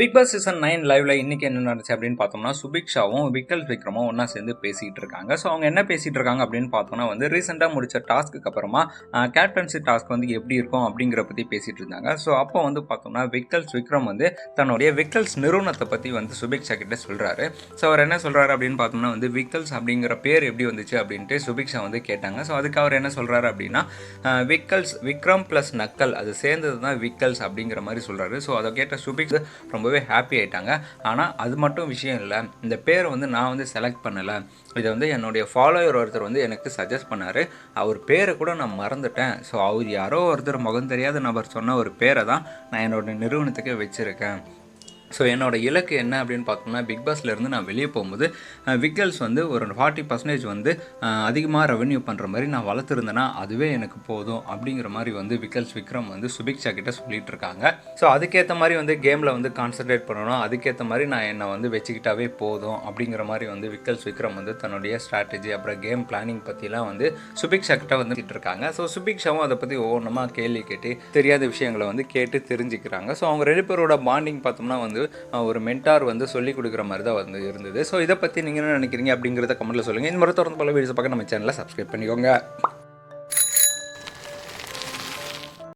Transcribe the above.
Big Boss season nine லைவ்ல இன்னைக்கு என்ன நடந்துச்சு அப்படின்னு பார்த்தோம்னா சுபிக்ஷாவும் விக்கல் விக்ரமும் ஒன்றா சேர்ந்து பேசிகிட்டு இருக்காங்க. ஸோ அவங்க என்ன பேசிகிட்டு இருக்காங்க அப்படின்னு பார்த்தோம்னா வந்து ரீசெண்டாக முடிச்ச டாஸ்க்கு அப்புறமா கேப்டன்சி டாஸ்க் வந்து எப்படி இருக்கும் அப்படிங்கிற பற்றி பேசிகிட்டு இருந்தாங்க. ஸோ அப்போ வந்து பார்த்தோம்னா விக்கல்ஸ் விக்ரம் வந்து தன்னுடைய விக்கல்ஸ் நிறுவனத்தை பற்றி வந்து சுபிக்ஷா கிட்ட சொல்கிறாரு ஸோ அவர் என்ன சொல்கிறாரு அப்படின்னு பார்த்தோம்னா வந்து விக்கல்ஸ் அப்படிங்கிற பேர் எப்படி வந்துச்சு அப்படின்ட்டு சுபிக்ஷா வந்து கேட்டாங்க. ஸோ அதுக்கு அவர் என்ன சொல்கிறாரு அப்படின்னா விக்கல்ஸ் விக்ரம் ப்ளஸ் நக்கல் அது சேர்ந்தது தான் விக்கல்ஸ் அப்படிங்கிற மாதிரி சொல்கிறாரு ஸோ அதை கேட்ட சுபிக்ஸ் ரொம்பவே ஹாப்பி ஆகிட்டாங்க ஆனால் அது மட்டும் விஷயம் இல்லை. இந்த பேரை வந்து நான் வந்து செலக்ட் பண்ணலை. இதை வந்து என்னுடைய ஃபாலோயர் ஒருத்தர் வந்து எனக்கு சஜஸ்ட் பண்ணார். அவர் பேரை கூட நான் மறந்துட்டேன். ஸோ அவர் யாரோ ஒருத்தர் முகம் தெரியாத நபர் சொன்ன ஒரு பேரை தான் நான் என்னோட நிறுவனத்துக்கு வச்சுருக்கேன். ஸோ என்னோட இலக்கு என்ன அப்படின்னு பார்த்தோம்னா பிக் பாஸ்லேருந்து நான் வெளியே போகும்போது விக்கல்ஸ் வந்து ஒரு ஃபார்ட்டி பர்சன்டேஜ் வந்து அதிகமாக ரெவன்யூ பண்ணுற மாதிரி நான் வளர்த்துருந்தேன்னா அதுவே எனக்கு போதும் அப்படிங்கிற மாதிரி வந்து விக்கல்ஸ் விக்ரம் வந்து சுபிக்ஷா கிட்ட சொல்லிட்டு இருக்காங்க. ஸோ அதுக்கேற்ற மாதிரி வந்து கேமில் வந்து கான்சன்ட்ரேட் பண்ணணும். அதுக்கேற்ற மாதிரி நான் என்னை வந்து வச்சுக்கிட்டாவே போதும் அப்படிங்கிற மாதிரி வந்து விக்கல்ஸ் விக்ரம் வந்து தன்னுடைய ஸ்ட்ராட்டஜி அப்புறம் கேம் பிளானிங் பற்றிலாம் வந்து சுபிக்ஷா கிட்ட வந்து இருக்காங்க. ஸோ சுபிக்ஷாவும் அதை பற்றி ஒவ்வொன்றமாக கேள்வி கேட்டு தெரியாத விஷயங்களை வந்து கேட்டு தெரிஞ்சுக்கிறாங்க. ஸோ அவங்க ரெண்டு பேரோட பாண்டிங் பார்த்தோம்னா வந்து வந்து ஒரு மென்டார் வந்து சொல்லிக் கொடுக்குற மாதிரி தான் வந்து இருந்தது. ஸோ இதை பற்றி நீங்கள் என்ன நினைக்கிறீங்க அப்படிங்கிறத கமெண்ட்டில் சொல்லுங்கள் இந்த மாதிரி தொடர்ந்து பல வீடியோஸ் பார்க்க நம்ம சேனலில் சப்ஸ்கிரைப் பண்ணிக்கோங்க.